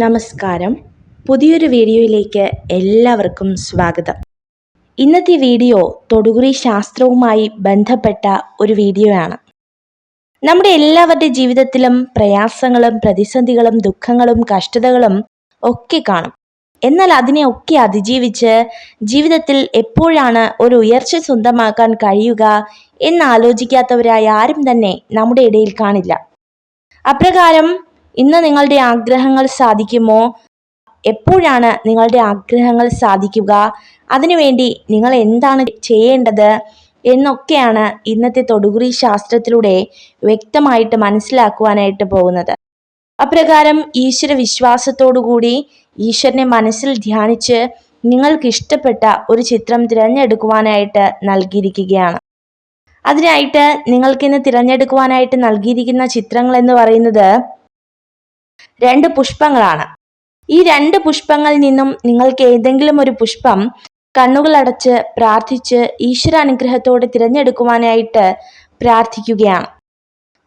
നമസ്കാരം. പുതിയൊരു വീഡിയോയിലേക്ക് എല്ലാവർക്കും സ്വാഗതം. ഇന്നത്തെ വീഡിയോ തൊടുകുറി ശാസ്ത്രവുമായി ബന്ധപ്പെട്ട ഒരു വീഡിയോയാണ്. നമ്മുടെ എല്ലാവരുടെ ജീവിതത്തിലും പ്രയാസങ്ങളും പ്രതിസന്ധികളും ദുഃഖങ്ങളും കഷ്ടതകളും ഒക്കെ കാണും. എന്നാൽ അതിനെ ഒക്കെ അതിജീവിച്ച് ജീവിതത്തിൽ എപ്പോഴാണ് ഒരു ഉയർച്ച സ്വന്തമാക്കാൻ കഴിയുക എന്ന് ആലോചിക്കാത്തവരായ ആരും തന്നെ നമ്മുടെ ഇടയിൽ കാണില്ല. അപ്രകാരം ഇന്ന് നിങ്ങളുടെ ആഗ്രഹങ്ങൾ സാധിക്കുമോ? എപ്പോഴാണ് നിങ്ങളുടെ ആഗ്രഹങ്ങൾ സാധിക്കുക? അതിനുവേണ്ടി നിങ്ങൾ എന്താണ് ചെയ്യേണ്ടത്? എന്നൊക്കെയാണ് ഇന്നത്തെ തൊടുകുറി ശാസ്ത്രത്തിലൂടെ വ്യക്തമായിട്ട് മനസ്സിലാക്കുവാനായിട്ട് പോകുന്നത്. അപ്രകാരം ഈശ്വര വിശ്വാസത്തോടുകൂടി ഈശ്വരനെ മനസ്സിൽ ധ്യാനിച്ച് നിങ്ങൾക്ക് ഇഷ്ടപ്പെട്ട ഒരു ചിത്രം തിരഞ്ഞെടുക്കുവാനായിട്ട് നൽകിയിരിക്കുകയാണ്. അതിനായിട്ട് നിങ്ങൾക്കിന്ന് തിരഞ്ഞെടുക്കുവാനായിട്ട് നൽകിയിരിക്കുന്ന ചിത്രങ്ങൾ എന്ന് പറയുന്നത് രണ്ട് പുഷ്പങ്ങളാണ്. ഈ രണ്ട് പുഷ്പങ്ങളിൽ നിന്നും നിങ്ങൾക്ക് ഏതെങ്കിലും ഒരു പുഷ്പം കണ്ണുകളടച്ച് പ്രാർത്ഥിച്ച് ഈശ്വര അനുഗ്രഹത്തോടെ തിരഞ്ഞെടുക്കുവാനായിട്ട് പ്രാർത്ഥിക്കുകയാണ്.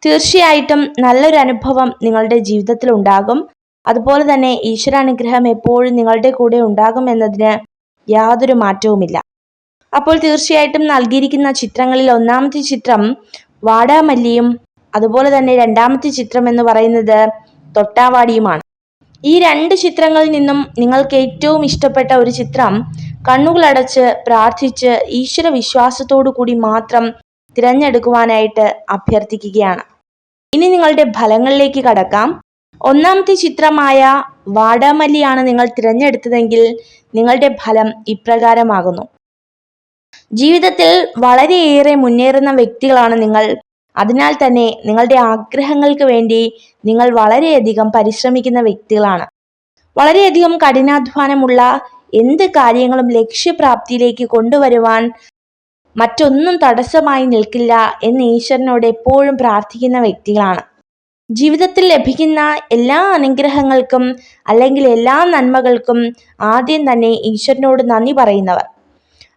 തീർച്ചയായിട്ടും നല്ലൊരു അനുഭവം നിങ്ങളുടെ ജീവിതത്തിൽ ഉണ്ടാകും. അതുപോലെ തന്നെ ഈശ്വരാനുഗ്രഹം എപ്പോഴും നിങ്ങളുടെ കൂടെ ഉണ്ടാകും എന്നതിന് യാതൊരു മാറ്റവുമില്ല. അപ്പോൾ തീർച്ചയായിട്ടും നൽകിയിരിക്കുന്ന ചിത്രങ്ങളിൽ ഒന്നാമത്തെ ചിത്രം വാടാമല്ലിയും അതുപോലെ തന്നെ രണ്ടാമത്തെ ചിത്രം എന്ന് പറയുന്നത് തൊട്ടാവാടിയുമാണ്. ഈ രണ്ട് ചിത്രങ്ങളിൽ നിന്നും നിങ്ങൾക്ക് ഏറ്റവും ഇഷ്ടപ്പെട്ട ഒരു ചിത്രം കണ്ണുകളടച്ച് പ്രാർത്ഥിച്ച് ഈശ്വര വിശ്വാസത്തോടു കൂടി മാത്രം തിരഞ്ഞെടുക്കുവാനായിട്ട് അഭ്യർത്ഥിക്കുകയാണ്. ഇനി നിങ്ങളുടെ ഫലങ്ങളിലേക്ക് കടക്കാം. ഒന്നാമത്തെ ചിത്രമായ വാടാമല്ലിയാണ് നിങ്ങൾ തിരഞ്ഞെടുത്തതെങ്കിൽ നിങ്ങളുടെ ഫലം ഇപ്രകാരമാകുന്നു. ജീവിതത്തിൽ വളരെയേറെ മുന്നേറുന്ന വ്യക്തികളാണ് നിങ്ങൾ അതിനാൽ തന്നെ നിങ്ങളുടെ ആഗ്രഹങ്ങൾക്ക് വേണ്ടി നിങ്ങൾ വളരെയധികം പരിശ്രമിക്കുന്ന വ്യക്തികളാണ്. വളരെയധികം കഠിനാധ്വാനമുള്ള എന്ത് കാര്യങ്ങളും ലക്ഷ്യപ്രാപ്തിയിലേക്ക് കൊണ്ടുവരുവാൻ മറ്റൊന്നും തടസ്സമായി നിൽക്കില്ല എന്ന് ഈശ്വരനോട് എപ്പോഴും പ്രാർത്ഥിക്കുന്ന വ്യക്തികളാണ്. ജീവിതത്തിൽ ലഭിക്കുന്ന എല്ലാ അനുഗ്രഹങ്ങൾക്കും അല്ലെങ്കിൽ എല്ലാ നന്മകൾക്കും ആദ്യം തന്നെ ഈശ്വരനോട് നന്ദി പറയുന്നവർ.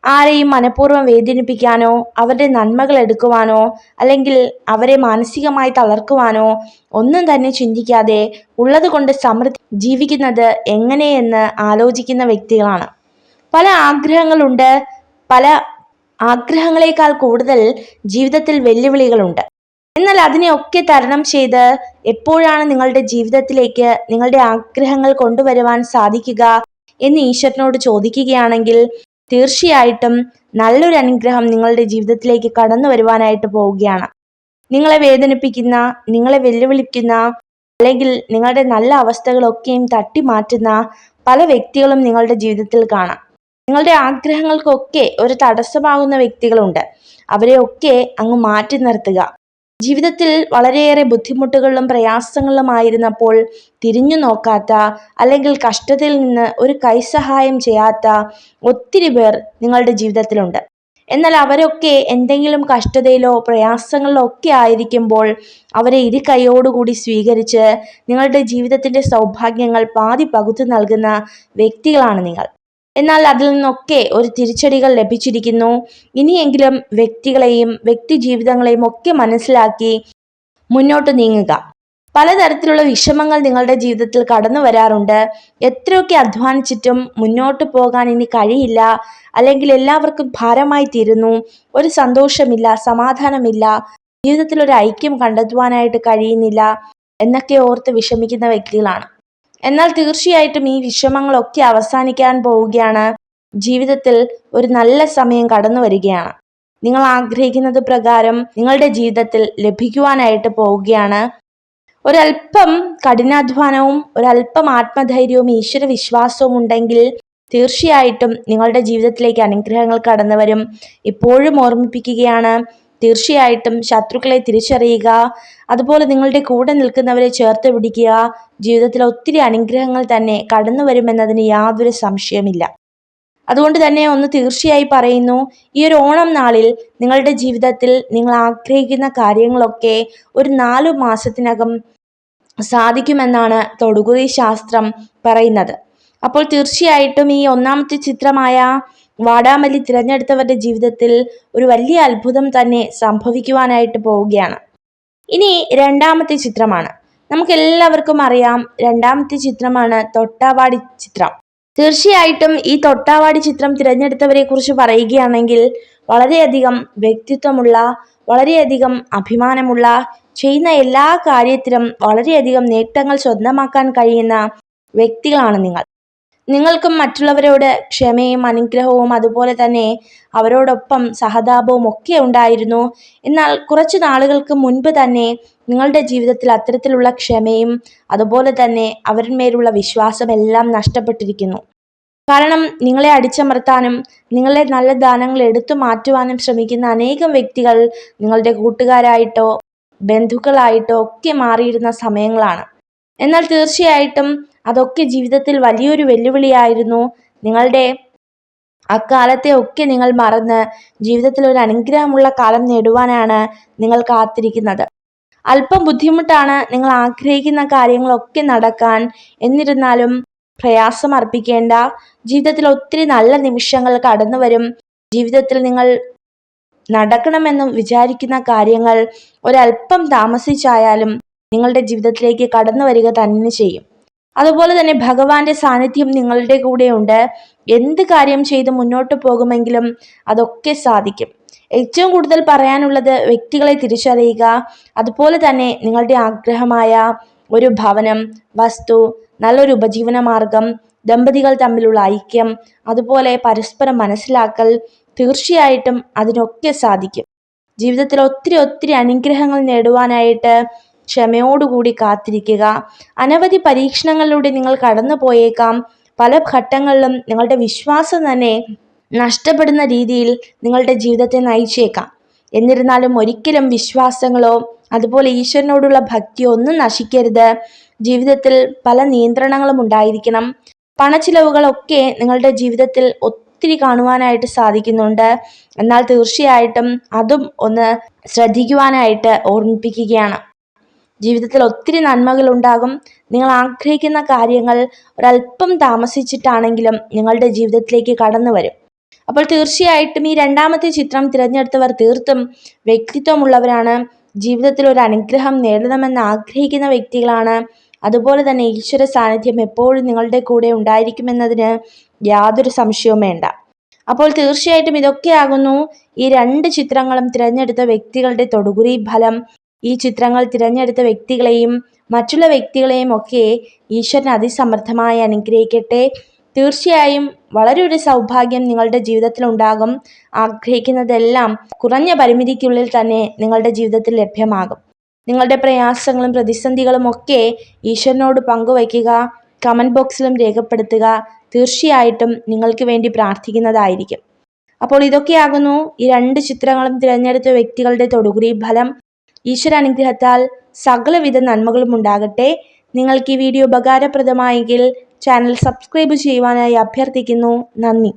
ആരെയും മനഃപൂർവം വേദനിപ്പിക്കാനോ അവരുടെ നന്മകൾ എടുക്കുവാനോ അല്ലെങ്കിൽ അവരെ മാനസികമായി തളർക്കുവാനോ ഒന്നും തന്നെ ചിന്തിക്കാതെ ഉള്ളത് കൊണ്ട് സമൃദ്ധി ജീവിക്കുന്നത് എങ്ങനെയെന്ന് ആലോചിക്കുന്ന വ്യക്തികളാണ്. പല ആഗ്രഹങ്ങളുണ്ട്. പല ആഗ്രഹങ്ങളെക്കാൾ കൂടുതൽ ജീവിതത്തിൽ വെല്ലുവിളികളുണ്ട്. എന്നാൽ അതിനെയൊക്കെ തരണം ചെയ്ത് എപ്പോഴാണ് നിങ്ങളുടെ ജീവിതത്തിലേക്ക് നിങ്ങളുടെ ആഗ്രഹങ്ങൾ കൊണ്ടുവരുവാൻ സാധിക്കുക എന്ന് ഈശ്വരനോട് ചോദിക്കുകയാണെങ്കിൽ തീർച്ചയായിട്ടും നല്ലൊരു അനുഗ്രഹം നിങ്ങളുടെ ജീവിതത്തിലേക്ക് കടന്നു വരുവാനായിട്ട് പോവുകയാണ്. നിങ്ങളെ വേദനിപ്പിക്കുന്ന നിങ്ങളെ വെല്ലുവിളിക്കുന്ന അല്ലെങ്കിൽ നിങ്ങളുടെ നല്ല അവസ്ഥകളൊക്കെയും തട്ടി മാറ്റുന്ന പല വ്യക്തികളും നിങ്ങളുടെ ജീവിതത്തിൽ കാണാം. നിങ്ങളുടെ ആഗ്രഹങ്ങൾക്കൊക്കെ ഒരു തടസ്സമാകുന്ന വ്യക്തികളുണ്ട്. അവരെയൊക്കെ അങ്ങ് മാറ്റി നിർത്തുക. ജീവിതത്തിൽ വളരെയേറെ ബുദ്ധിമുട്ടുകളിലും പ്രയാസങ്ങളിലുമായിരുന്നപ്പോൾ തിരിഞ്ഞു നോക്കാത്ത അല്ലെങ്കിൽ കഷ്ടത്തിൽ നിന്ന് ഒരു കൈസഹായം ചെയ്യാത്ത ഒത്തിരി പേർ നിങ്ങളുടെ ജീവിതത്തിലുണ്ട്. എന്നാൽ അവരൊക്കെ എന്തെങ്കിലും കഷ്ടതയിലോ പ്രയാസങ്ങളിലോ ഒക്കെ ആയിരിക്കുമ്പോൾ അവരെ ഇരു കൈയോടുകൂടി സ്വീകരിച്ച് നിങ്ങളുടെ ജീവിതത്തിന്റെ സൗഭാഗ്യങ്ങൾ പാതി പകുത്തു നൽകുന്ന വ്യക്തികളാണ് നിങ്ങൾ. എന്നാൽ അതിൽ നിന്നൊക്കെ ഒരു തിരിച്ചടികൾ ലഭിച്ചിരിക്കുന്നു. ഇനിയെങ്കിലും വ്യക്തികളെയും വ്യക്തി ജീവിതങ്ങളെയും ഒക്കെ മനസ്സിലാക്കി മുന്നോട്ട് നീങ്ങുക. പലതരത്തിലുള്ള വിഷമങ്ങൾ നിങ്ങളുടെ ജീവിതത്തിൽ കടന്നു വരാറുണ്ട്. എത്രയൊക്കെ അധ്വാനിച്ചിട്ടും മുന്നോട്ട് പോകാൻ ഇനി കഴിയില്ല. അല്ലെങ്കിൽ എല്ലാവർക്കും ഭാരമായി തീരുന്നു. ഒരു സന്തോഷമില്ല സമാധാനമില്ല. ജീവിതത്തിൽ ഒരു ഐക്യം കണ്ടെത്തുവാനായിട്ട് കഴിയുന്നില്ല എന്നൊക്കെ ഓർത്ത് വിഷമിക്കുന്ന വ്യക്തികളാണ്. എന്നാൽ തീർച്ചയായിട്ടും ഈ വിഷമങ്ങളൊക്കെ അവസാനിക്കാൻ പോവുകയാണ്. ജീവിതത്തിൽ ഒരു നല്ല സമയം കടന്നു വരികയാണ്. നിങ്ങൾ ആഗ്രഹിക്കുന്നത് പ്രകാരം നിങ്ങളുടെ ജീവിതത്തിൽ ലഭിക്കുവാനായിട്ട് പോവുകയാണ്. ഒരല്പം കഠിനാധ്വാനവും ഒരല്പം ആത്മധൈര്യവും ഈശ്വര വിശ്വാസവും ഉണ്ടെങ്കിൽ തീർച്ചയായിട്ടും നിങ്ങളുടെ ജീവിതത്തിലേക്ക് അനുഗ്രഹങ്ങൾ കടന്നു വരും. ഇപ്പോഴും ഓർമ്മിപ്പിക്കുകയാണ് തീർച്ചയായിട്ടും ശത്രുക്കളെ തിരിച്ചറിയുക. അതുപോലെ നിങ്ങളുടെ കൂടെ നിൽക്കുന്നവരെ ചേർത്ത് പിടിക്കുക. ജീവിതത്തിൽ ഒത്തിരി അനുഗ്രഹങ്ങൾ തന്നെ കടന്നു വരുമെന്നതിന് യാതൊരു സംശയമില്ല അതുകൊണ്ട് തന്നെ ഒന്ന് തീർച്ചയായി പറയുന്നു ഈ ഒരു ഓണം നാളിൽ നിങ്ങളുടെ ജീവിതത്തിൽ നിങ്ങൾ ആഗ്രഹിക്കുന്ന കാര്യങ്ങളൊക്കെ ഒരു നാലു മാസത്തിനകം സാധിക്കുമെന്നാണ് തൊടുകുറി ശാസ്ത്രം പറയുന്നത്. അപ്പോൾ തീർച്ചയായിട്ടും ഈ ഒന്നാമത്തെ ചിത്രമായ വാടാമല്ലി തിരഞ്ഞെടുത്തവരുടെ ജീവിതത്തിൽ ഒരു വലിയ അത്ഭുതം തന്നെ സംഭവിക്കുവാനായിട്ട് പോവുകയാണ്. ഇനി രണ്ടാമത്തെ ചിത്രമാണ്. നമുക്കെല്ലാവർക്കും അറിയാം രണ്ടാമത്തെ ചിത്രമാണ് തൊട്ടാവാടി ചിത്രം. തീർച്ചയായിട്ടും ഈ തൊട്ടാവാടി ചിത്രം തിരഞ്ഞെടുത്തവരെ കുറിച്ച് പറയുകയാണെങ്കിൽ വളരെയധികം വ്യക്തിത്വമുള്ള വളരെയധികം അഭിമാനമുള്ള ചെയ്യുന്ന എല്ലാ കാര്യത്തിലും വളരെയധികം നേട്ടങ്ങൾ സ്വന്തമാക്കാൻ കഴിയുന്ന വ്യക്തികളാണ് നിങ്ങൾ. നിങ്ങൾക്കും മറ്റുള്ളവരോട് ക്ഷമയും അനുഗ്രഹവും അതുപോലെ തന്നെ അവരോടൊപ്പം സഹതാപവും ഒക്കെ ഉണ്ടായിരുന്നു. എന്നാൽ കുറച്ച് നാളുകൾക്ക് മുൻപ് തന്നെ നിങ്ങളുടെ ജീവിതത്തിൽ അത്തരത്തിലുള്ള ക്ഷമയും അതുപോലെ തന്നെ അവരിന്മേലുള്ള വിശ്വാസമെല്ലാം നഷ്ടപ്പെട്ടിരിക്കുന്നു. കാരണം നിങ്ങളെ അടിച്ചമർത്താനും നിങ്ങളെ നല്ല ദാനങ്ങൾ എടുത്തു മാറ്റുവാനും ശ്രമിക്കുന്ന അനേകം വ്യക്തികൾ നിങ്ങളുടെ കൂട്ടുകാരായിട്ടോ ബന്ധുക്കളായിട്ടോ ഒക്കെ മാറിയിരുന്ന സമയങ്ങളാണ്. എന്നാൽ തീർച്ചയായിട്ടും അതൊക്കെ ജീവിതത്തിൽ വലിയൊരു വെല്ലുവിളിയായിരുന്നു. നിങ്ങളുടെ അക്കാലത്തെ ഒക്കെ നിങ്ങൾ മറന്ന് ജീവിതത്തിൽ ഒരു അനുഗ്രഹമുള്ള കാലം നേടുവാനാണ് നിങ്ങൾ കാത്തിരിക്കുന്നത്. അല്പം ബുദ്ധിമുട്ടാണ് നിങ്ങൾ ആഗ്രഹിക്കുന്ന കാര്യങ്ങളൊക്കെ നടക്കാൻ. എന്നിരുന്നാലും പ്രയാസം അർപ്പിക്കേണ്ട. ജീവിതത്തിൽ ഒത്തിരി നല്ല നിമിഷങ്ങൾ കടന്നു വരും. ജീവിതത്തിൽ നിങ്ങൾ നടക്കണമെന്ന് വിചാരിക്കുന്ന കാര്യങ്ങൾ ഒരല്പം താമസിച്ചായാലും നിങ്ങളുടെ ജീവിതത്തിലേക്ക് കടന്നു വരിക തന്നെ ചെയ്യും. അതുപോലെ തന്നെ ഭഗവാന്റെ സാന്നിധ്യം നിങ്ങളുടെ കൂടെയുണ്ട്. എന്ത് കാര്യം ചെയ്ത് മുന്നോട്ട് പോകുമെങ്കിലും അതൊക്കെ സാധിക്കും. ഏറ്റവും കൂടുതൽ പറയാനുള്ളത് വ്യക്തികളെ തിരിച്ചറിയുക അതുപോലെ തന്നെ നിങ്ങളുടെ ആഗ്രഹമായ ഒരു ഭവനം വസ്തു നല്ലൊരു ഉപജീവന മാർഗം ദമ്പതികൾ തമ്മിലുള്ള ഐക്യം അതുപോലെ പരസ്പരം മനസ്സിലാക്കൽ തീർച്ചയായിട്ടും അതിനൊക്കെ സാധിക്കും. ജീവിതത്തിൽ ഒത്തിരി ഒത്തിരി അനുഗ്രഹങ്ങൾ നേടുവാനായിട്ട് ക്ഷമയോടുകൂടി കാത്തിരിക്കുക. അനവധി പരീക്ഷണങ്ങളിലൂടെ നിങ്ങൾ കടന്നു പോയേക്കാം പല ഘട്ടങ്ങളിലും നിങ്ങളുടെ വിശ്വാസം തന്നെ നഷ്ടപ്പെടുന്ന രീതിയിൽ നിങ്ങളുടെ ജീവിതത്തെ നയിച്ചേക്കാം. എന്നിരുന്നാലും ഒരിക്കലും വിശ്വാസങ്ങളോ അതുപോലെ ഈശ്വരനോടുള്ള ഭക്തിയോ ഒന്നും നശിക്കരുത്. ജീവിതത്തിൽ പല നിയന്ത്രണങ്ങളും ഉണ്ടായിരിക്കണം. പണച്ചിലവുകളൊക്കെ നിങ്ങളുടെ ജീവിതത്തിൽ ഒത്തിരി കാണുവാനായിട്ട് സാധിക്കുന്നുണ്ട്. എന്നാൽ തീർച്ചയായിട്ടും അതും ഒന്ന് ശ്രദ്ധിക്കുവാനായിട്ട് ഓർമ്മിപ്പിക്കുകയാണ്. ജീവിതത്തിൽ ഒത്തിരി നന്മകൾ ഉണ്ടാകും നിങ്ങൾ ആഗ്രഹിക്കുന്ന കാര്യങ്ങൾ ഒരല്പം താമസിച്ചിട്ടാണെങ്കിലും നിങ്ങളുടെ ജീവിതത്തിലേക്ക് കടന്നു വരും. അപ്പോൾ തീർച്ചയായിട്ടും ഈ രണ്ടാമത്തെ ചിത്രം തിരഞ്ഞെടുത്തവർ തീർത്തും വ്യക്തിത്വമുള്ളവരാണ്. ജീവിതത്തിൽ ഒരു അനുഗ്രഹം നേടണമെന്ന് ആഗ്രഹിക്കുന്ന വ്യക്തികളാണ്. അതുപോലെ തന്നെ ഈശ്വര സാന്നിധ്യം എപ്പോഴും നിങ്ങളുടെ കൂടെ ഉണ്ടായിരിക്കുമെന്നതിന് യാതൊരു സംശയവും വേണ്ട. അപ്പോൾ തീർച്ചയായിട്ടും ഇതൊക്കെയാകുന്നു. ഈ രണ്ട് ചിത്രങ്ങളും തിരഞ്ഞെടുത്ത വ്യക്തികളുടെ തൊടുകുറി ഫലം. ഈ ചിത്രങ്ങൾ തിരഞ്ഞെടുത്ത വ്യക്തികളെയും മറ്റുള്ള വ്യക്തികളെയും ഒക്കെ ഈശ്വരൻ അതിസമർത്ഥമായി അനുഗ്രഹിക്കട്ടെ. തീർച്ചയായും വളരെ ഒരു സൗഭാഗ്യം നിങ്ങളുടെ ജീവിതത്തിൽ ഉണ്ടാകും. ആഗ്രഹിക്കുന്നതെല്ലാം കുറഞ്ഞ പരിമിതിക്കുള്ളിൽ തന്നെ നിങ്ങളുടെ ജീവിതത്തിൽ ലഭ്യമാകും. നിങ്ങളുടെ പ്രയാസങ്ങളും പ്രതിസന്ധികളും ഒക്കെ ഈശ്വരനോട് പങ്കുവയ്ക്കുക കമന്റ് ബോക്സിലും രേഖപ്പെടുത്തുക. തീർച്ചയായിട്ടും നിങ്ങൾക്ക് വേണ്ടി പ്രാർത്ഥിക്കുന്നതായിരിക്കും. അപ്പോൾ ഇതൊക്കെയാകുന്നു. ഈ രണ്ട് ചിത്രങ്ങളും തിരഞ്ഞെടുത്ത വ്യക്തികളുടെ തൊടുകുറി ഫലം. ഈശ്വരാനുഗ്രഹത്താൽ സകലവിധ നന്മകളും ഉണ്ടാകട്ടെ. നിങ്ങൾക്ക് ഈ വീഡിയോ ഉപകാരപ്രദമായെങ്കിൽ ചാനൽ സബ്സ്ക്രൈബ് ചെയ്യുവാനായി അഭ്യർത്ഥിക്കുന്നു. നന്ദി.